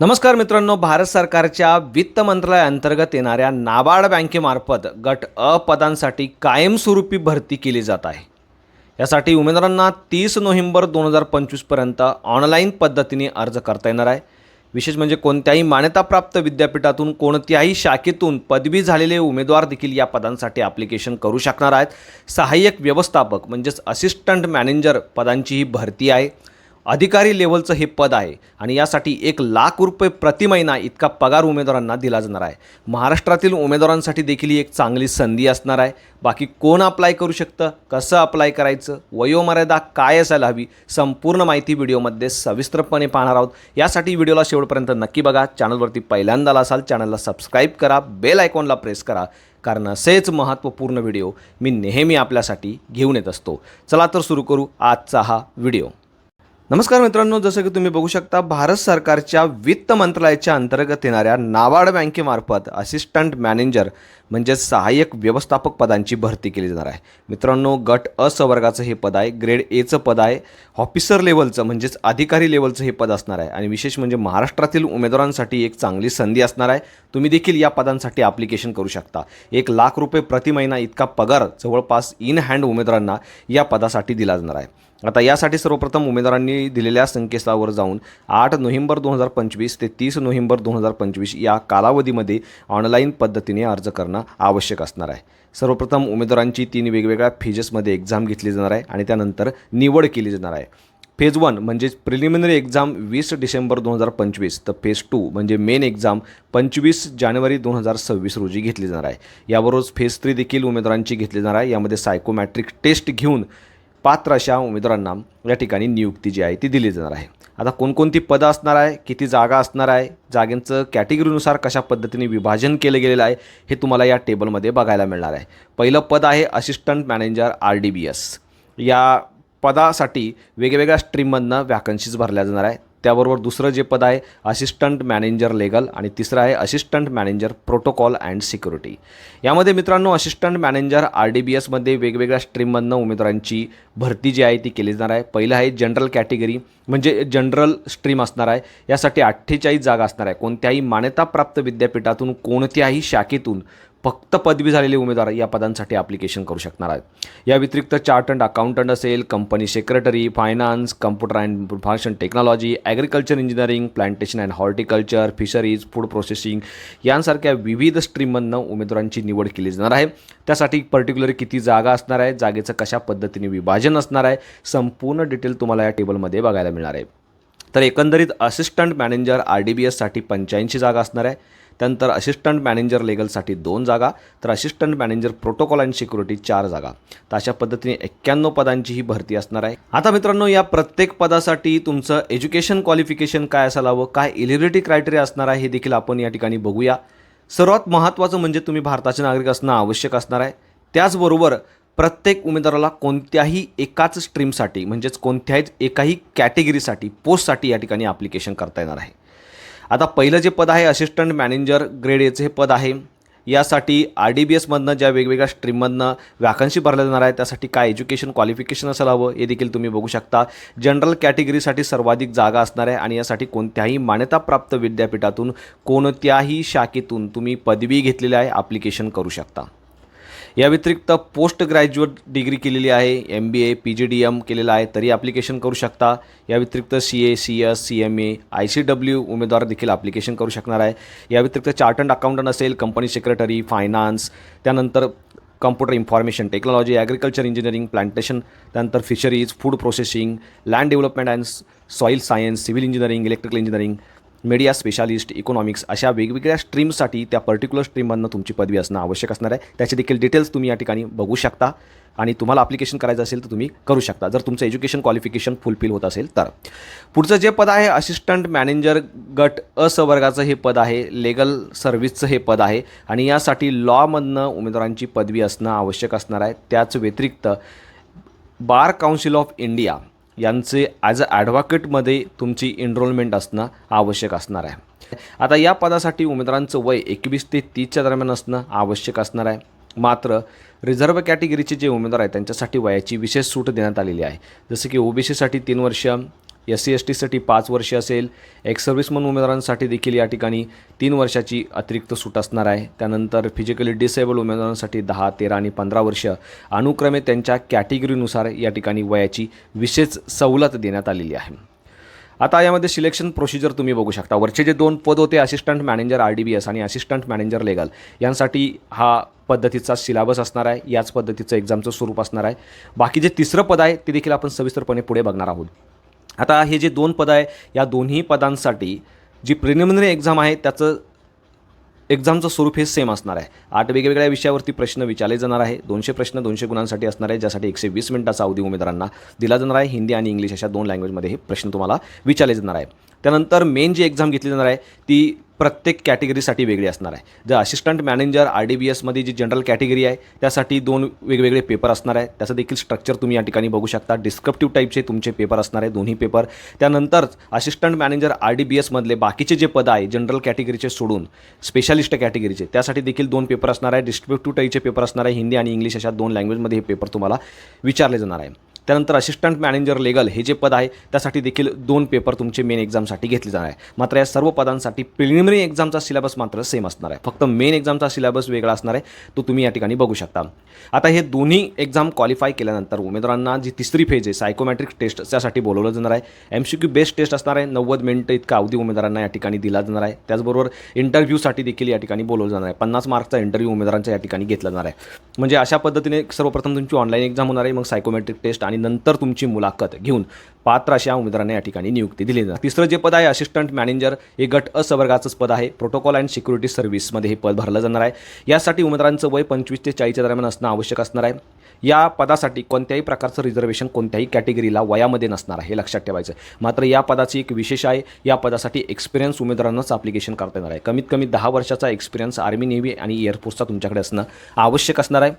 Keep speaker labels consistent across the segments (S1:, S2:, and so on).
S1: नमस्कार मित्रांनो भारत सरकारच्या वित्त मंत्रालयाअंतर्गत येणाऱ्या नाबार्ड बँकेमार्फत गट अ पदांसाठी कायमस्वरूपी भरती केली जात आहे. यासाठी उमेदवारांना तीस नोव्हेंबर दोन हजार पंचवीसपर्यंत ऑनलाईन पद्धतीने अर्ज करता येणार आहे. विशेष म्हणजे कोणत्याही मान्यताप्राप्त विद्यापीठातून कोणत्याही शाखेतून पदवी झालेले उमेदवार देखील या पदांसाठी ॲप्लिकेशन करू शकणार आहेत. सहाय्यक व्यवस्थापक म्हणजेच असिस्टंट मॅनेजर पदांची ही भरती आहे. अधिकारी लेवलचं हे पद आहे आणि यासाठी एक लाख रुपये प्रति महिना इतका पगार उमेदवारांना दिला जाणार आहे. महाराष्ट्रातील उमेदवारांसाठी देखील ही एक चांगली संधी असणार आहे. बाकी कोण अप्लाय करू शकतं? कसं अप्लाय करायचं? वयोमर्यादा काय असायला हवी? संपूर्ण माहिती व्हिडिओमध्ये सविस्तरपणे पाहणार आहोत. यासाठी व्हिडिओला शेवटपर्यंत नक्की बघा. चॅनलवरती पहिल्यांदा असाल चॅनलला सबस्क्राईब करा. बेल आयकॉनला प्रेस करा. कारण असेच महत्त्वपूर्ण व्हिडिओ मी नेहमी आपल्यासाठी घेऊन येत असतो. चला तर सुरू करू आजचा हा व्हिडिओ. नमस्कार मित्रांनो जसं की तुम्ही बघू शकता भारत सरकारच्या वित्त मंत्रालयाच्या अंतर्गत येणाऱ्या नाबार्ड बँकेमार्फत असिस्टंट मॅनेजर म्हणजेच सहाय्यक व्यवस्थापक पदांची भरती केली जाणार आहे. मित्रांनो गट अ सवर्गाचं हे पद आहे ग्रेड एचं पद आहे ऑफिसर लेवलचं म्हणजेच अधिकारी लेवलचं हे पद असणार आहे. आणि विशेष म्हणजे महाराष्ट्रातील उमेदवारांसाठी एक चांगली संधी असणार आहे. तुम्ही देखील या पदांसाठी ॲप्लिकेशन करू शकता. एक लाख रुपये प्रति महिना इतका पगार जवळपास इन हँड उमेदवारांना या पदासाठी दिला जाणार आहे. आता यासाठी सर्वप्रथम उमेदवारांनी दिलेल्या संकेतस्थळावर जाऊन आठ नोव्हेंबर दोन हजार पंचवीस ते तीस नोव्हेंबर दोन हजार पंचवीस या कालावधीमध्ये ऑनलाईन पद्धतीने अर्ज करणं आवश्यक असणार आहे. सर्वप्रथम उमेदवारांची तीन वेगवेगळ्या फेजेसमध्ये एक्झाम घेतली जाणार आहे आणि त्यानंतर निवड केली जाणार आहे. फेज वन म्हणजेच प्रिलिमिनरी एक्झाम वीस डिसेंबर दोन हजार पंचवीस तर फेज टू म्हणजे मेन एक्झाम पंचवीस जानेवारी दोन हजार सव्वीस रोजी घेतली जाणार आहे. याबरोबरच फेज थ्री देखील उमेदवारांची घेतली जाणार आहे. यामध्ये सायकोमॅट्रिक टेस्ट घेऊन पात्र अशा उमेदवारांना या ठिकाणी नियुक्ती जी आहे ती दिली जाणार आहे. आता कोणकोणती पदं असणार आहे किती जागा असणार आहे जागेंचं कॅटेगरीनुसार कशा पद्धतीने विभाजन केलं गेलेलं आहे हे तुम्हाला या टेबलमध्ये बघायला मिळणार आहे. पहिलं पद आहे assistant manager R D B S या पदासाठी वेगवेगळ्या स्ट्रीममधनं व्हॅकन्सीज भरल्या जाणार आहे. त्याबरोबर दुसरं जे पद आहे असिस्टंट मॅनेजर लेगल आणि तिसरं आहे assistant manager protocol and security यामध्ये मित्रांनो assistant manager R D B एसमध्ये वेगवेगळ्या स्ट्रीममधनं उमेदवारांची भरती जी आहे ती केली जाणार आहे. पहिलं आहे जनरल कॅटेगरी म्हणजे जनरल स्ट्रीम असणार आहे. यासाठी अठ्ठेचाळीस जागा असणार आहे. कोणत्याही मान्यताप्राप्त विद्यापीठातून कोणत्याही शाखेतून फक्त पदवी झालेले उमेदवार या पदांसाठी ॲप्लिकेशन करू शकणार आहेत. या व्यतिरिक्त चार्टंड अकाउंटंट असेल company secretary finance computer and information technology agriculture engineering plantation and horticulture fisheries food processing यांसारख्या विविध स्ट्रीममधनं उमेदवारांची निवड केली जाणार आहे. त्यासाठी पर्टिक्युलर किती जागा असणार आहे जागेचं कशा पद्धतीने विभाजन असणार आहे संपूर्ण डिटेल तुम्हाला या टेबलमध्ये बघायला मिळणार आहे. तर एकंदरीत assistant manager R D B एससाठी पंच्याऐंशी जागा असणार आहे. त्यानंतर असिस्टंट मॅनेजर लेगलसाठी दोन जागा तर assistant manager protocol and security चार जागा. तर अशा पद्धतीने एक्क्याण्णव पदांची ही भरती असणार आहे. आता मित्रांनो या प्रत्येक पदासाठी तुमचं एज्युकेशन क्वालिफिकेशन काय असायला हवं काय एलिबिलिटी क्रायटेरिया असणार आहे हे देखील आपण या ठिकाणी बघूया. सर्वात महत्त्वाचं म्हणजे तुम्ही भारताचे नागरिक असणं आवश्यक असणार आहे. त्याचबरोबर प्रत्येक उमेदवाराला कोणत्याही एकाच स्ट्रीमसाठी म्हणजेच कोणत्याही एकाही कॅटेगरीसाठी पोस्टसाठी या ठिकाणी ॲप्लिकेशन करता येणार आहे. आता पहिलं जे पद आहे असिस्टंट मॅनेजर ग्रेड एचं हे पद आहे. यासाठी आर डी बी एसमधनं ज्या वेगवेगळ्या स्ट्रीममधनं वॅकन्सी भरल्या जाणार आहे त्यासाठी काय एज्युकेशन क्वालिफिकेशन असायला हवं हे देखील तुम्ही बघू शकता. जनरल कॅटेगरीसाठी सर्वाधिक जागा असणार आहे आणि यासाठी कोणत्याही मान्यताप्राप्त विद्यापीठातून कोणत्याही शाखेतून तुम्ही पदवी घेतलेली आहे ॲप्लिकेशन करू शकता. या व्यतिरिक्त पोस्ट ग्रॅज्युएट डिग्री केलेली आहे M B A P G D M केलेलं आहे तरी ॲप्लिकेशन करू शकता. या व्यतिरिक्त C A C S C M A I C W उमेदवार देखील ॲप्लिकेशन करू शकणार आहे. या व्यतिरिक्त चार्टर्ड अकाउंटंट असेल कंपनी सेक्रेटरी फायनान्स त्यानंतर computer information technology agriculture engineering plantation त्यानंतर fisheries food processing land development and soil science civil engineering electrical engineering media specialist economics अशा वेगवेगळ्या स्ट्रीमसाठी त्या पर्टिक्युलर स्ट्रीममधनं तुमची पदवी असणं आवश्यक असणार आहे. त्याचे देखील डिटेल्स तुम्ही या ठिकाणी बघू शकता आणि तुम्हाला ॲप्लिकेशन करायचं असेल तर तुम्ही करू शकता. जर तुमचं एज्युकेशन क्वालिफिकेशन फुलफिल होत असेल तर. पुढचं जे पद आहे असिस्टंट मॅनेजर गट असवर्गाचं हे पद आहे लेगल सर्व्हिसचं हे पद आहे आणि यासाठी लॉमधनं उमेदवारांची पदवी असणं आवश्यक असणार आहे. त्याच व्यतिरिक्त बार काउन्सिल ऑफ इंडिया यांचे ॲज अ ॲडव्होकेटमध्ये तुमची एनरोलमेंट असणं आवश्यक असणार आहे. आता या पदासाठी उमेदवारांचं वय एकवीस ते तीसच्या दरम्यान असणं आवश्यक असणार आहे. मात्र रिझर्व्ह कॅटेगरीचे जे उमेदवार आहेत त्यांच्यासाठी वयाची विशेष सूट देण्यात आलेली आहे. जसं की ओबीसीसाठी तीन वर्ष एस सी एस टीसाठी पाच वर्षे असेल. एक्स सर्व्हिसमन उमेदवारांसाठी देखील या ठिकाणी तीन वर्षाची अतिरिक्त सूट असणार आहे. त्यानंतर फिजिकली डिसेबल उमेदवारांसाठी दहा तेरा आणि पंधरा वर्ष. अनुक्रमे त्यांच्या कॅटेगरीनुसार या ठिकाणी वयाची विशेष सवलत देण्यात आलेली आहे. आता यामध्ये सिलेक्शन प्रोसिजर तुम्ही बघू शकता. वरचे जे दोन पद होते assistant manager R D B S आणि असिस्टंट मॅनेजर लेगल यांसाठी हा पद्धतीचा सिलेबस असणार आहे. याच पद्धतीचं एक्झामचं स्वरूप असणार आहे. बाकी जे तिसरं पद आहे ते देखील आपण सविस्तरपणे पुढे बघणार आहोत. आता हे जे दोन पद आहे या दोन्ही पदांसाठी जी प्रिलिमिनरी एक्झाम आहे त्याचं एक्झामचं स्वरूप हे सेम असणार आहे. आठ वेगवेगळ्या विषयावरती प्रश्न विचारले जाणार आहे. दोनशे प्रश्न दोनशे गुणांसाठी असणार आहे ज्यासाठी एकशे वीस मिनिटाचा अवधी उमेदवारांना दिला जाणार आहे. हिंदी आणि इंग्लिश अशा दोन लँग्वेजमध्ये हे प्रश्न तुम्हाला विचारले जाणार आहे. त्यानंतर मेन जी एक्झाम घेतली जाणार आहे ती प्रत्येक कॅटेगरीसाठी वेगळी असणार आहे. जर assistant manager R D B एसमध्ये जी जनरल कॅटेगरी आहे त्यासाठी दोन वेगवेगळे पेपर असणार आहे. त्याचं देखील स्ट्रक्चर तुम्ही या ठिकाणी बघू शकता. डिस्क्रिप्टिव्ह टाईपचे तुमचे पेपर असणार आहे दोन्ही पेपर त्यानंतर assistant manager R D B एसमधले बाकीचे जे पद आहे जनरल कॅटेगरीचे सोडून स्पेशालिस्ट कॅटेगरीचे त्यासाठी देखील दोन पेपर असणार आहे. डिस्क्रिप्टिव्ह टाईपचे पेपर असणार आहे हिंदी आणि इंग्लिश अशा दोन लँग्वेजमध्ये हे पेपर तुम्हाला विचारले जाणार आहे. त्यानंतर असिस्टंट मॅनेजर लेगल हे जे पद आहे त्यासाठी देखील दोन पेपर तुमचे मेन एक्झामसाठी घेतले जाणार आहे. मात्र या सर्व पदांसाठी प्रिलिमिनरी एक्झामचा सिलेबस मात्र सेम असणार आहे. फक्त मेन एक्झामचा सिलेबस वेगळा असणार आहे तो तुम्ही या ठिकाणी बघू शकता. आता हे दोन्ही एक्झाम क्वालिफाय केल्यानंतर उमेदवारांना जी तिसरी फेज आहे सायकोमॅट्रिक टेस्ट त्यासाठी बोलवलं जाणार आहे. M C Q based test असणार आहे नव्वद मिनिटं इतका अवधी उमेदवारांना या ठिकाणी दिला जाणार आहे. त्याचबरोबर इंटरव्ह्यूसाठी देखील या ठिकाणी बोलवलं जाणार आहे. पन्नास मार्कचा इंटरव्ह्यू उमेदवारांचा या ठिकाणी घेतला जाणार आहे. म्हणजे अशा पद्धतीने सर्वप्रथम तुमची ऑनलाईन एक्झाम होणार आहे मग सायकोमॅट्रिक टेस्ट आणि नंतर तुमची मुलाखत घेऊन पात्र अशा उमेदवारांना या ठिकाणी नियुक्ती दिली जाते. तिसरं जे पद आहे असिस्टंट मॅनेजर हे गट असवर्गाचंच पद आहे. प्रोटोकॉल अँड सिक्युरिटी सर्व्हिसमध्ये हे पद भरलं जाणार आहे. यासाठी उमेदवारांचं वय पंचवीस ते चाळीसच्या दरम्यान असणं आवश्यक असणार आहे. या पदासाठी कोणत्याही प्रकारचं रिझर्वेशन कोणत्याही कॅटेगरीला वयामध्ये नसणार आहे हे लक्षात ठेवायचं आहे. मात्र या पदाची एक विशेष आहे या पदासाठी एक्सपिरियन्स उमेदवारांनाच अप्लिकेशन करता येणार आहे. कमीत कमी दहा वर्षाचा एक्सपिरियन्स आर्मी नेव्ही आणि एअरफोर्सचा तुमच्याकडे असणं आवश्यक असणार आहे.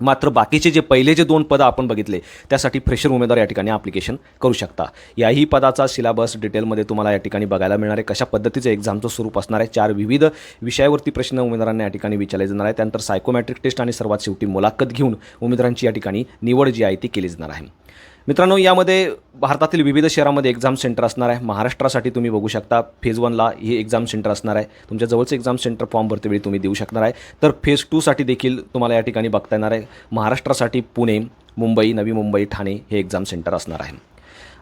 S1: मात्र बाकीचे जे पहिले जे दोन पदं आपण बघितले त्यासाठी फ्रेशर उमेदवार या ठिकाणी ॲप्लिकेशन करू शकता. याही पदाचा सिलेबस डिटेलमध्ये तुम्हाला या ठिकाणी बघायला मिळणार आहे. कशा पद्धतीचं एक्झामचं स्वरूप असणार आहे? चार विविध विषयावरती प्रश्न उमेदवारांना या ठिकाणी विचारले जाणार आहे. त्यानंतर सायकोमॅट्रिक टेस्ट आणि सर्वात शेवटी मुलाखत घेऊन उमेदवारांची या ठिकाणी निवड जी आहे ती केली जाणार आहे. मित्रांनो यामध्ये भारतातील विविध शहरामध्ये एक्झाम सेंटर असणार आहे. महाराष्ट्रासाठी तुम्ही बघू शकता फेज वनला हे एक्झाम सेंटर असणार आहे. तुमच्या जवळचं एक्झाम सेंटर फॉर्म भरतेवेळी तुम्ही देऊ शकणार आहे. तर फेज टूसाठी देखील तुम्हाला या ठिकाणी बघता येणार आहे. महाराष्ट्रासाठी पुणे मुंबई नवी मुंबई ठाणे हे एक्झाम सेंटर असणार आहे.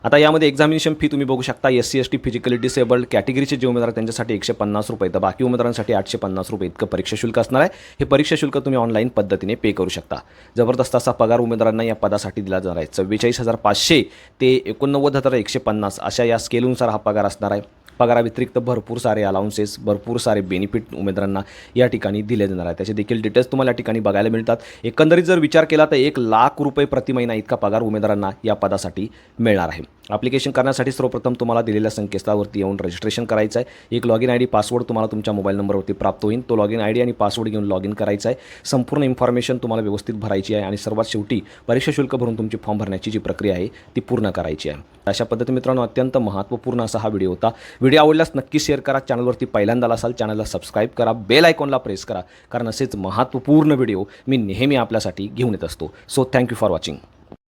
S1: आता यामध्ये एक्झामिनेशन फी तुम्ही बघू शकता. S C S T physically disabled कॅटेगरीचे जे उमेदवार त्यांच्यासाठी एकशे पन्नास रुपये तर बाकी उमेदवारांसाठी आठशे पन्नास रुपये इतकं परीक्षा शुल्क असणार आहे. हे परीक्षा शुल्क तुम्ही ऑनलाईन पद्धतीने पे करू शकता. जबरदस्त असा पगार उमेदवारांना या पदासाठी दिला जाणार आहे. चव्वेचाळीस हजार पाचशे ते एकोणनव्वद हजार एकशे पन्नास अशा या स्केलनुसार हा पगार असणार आहे. पगाराव्यतिरिक्त भरपूर सारे अलाउन्सेस भरपूर सारे बेनिफिट उमेदवारांना या ठिकाणी दिले जाणार आहे त्याचे देखील डिटेल्स तुम्हाला या ठिकाणी बघायला मिळतात. एकंदरीत जर विचार केला तर एक लाख रुपये प्रति महिना इतका पगार उमेदवारांना या पदासाठी मिळणार आहे. ॲप्लिकेशन करण्यासाठी सर्वप्रथम तुम्हाला दिलेल्या संकेतस्थळावरती येऊन रजिस्ट्रेशन करायचं आहे. एक log in I D password तुम्हाला तुमच्या मोबाईल नंबरवरती प्राप्त होईल. तो लॉग इन आय डी आणि पासवर्ड घेऊन लॉग इन करायचा आहे. संपूर्ण इन्फॉर्मेशन तुम्हाला व्यवस्थित भरायची आहे आणि सर्वात शेवटी परीक्षा शुल्क भरून तुमची फॉर्म भरण्याची जी प्रक्रिया आहे ती पूर्ण करायची आहे. अशा पद्धती मित्रांनो अत्यंत महत्त्वपूर्ण असा हा व्हिडिओ होता. व्हिडिओ आवडल्यास नक्की शेअर करा. चॅनलवरती पहिल्यांदा असाल चॅनलला सबस्क्राईब करा. बेल आयकॉनला प्रेस करा. कारण असेच महत्त्वपूर्ण व्हिडिओ मी नेहमी आपल्यासाठी घेऊन येत असतो. So thank you for watching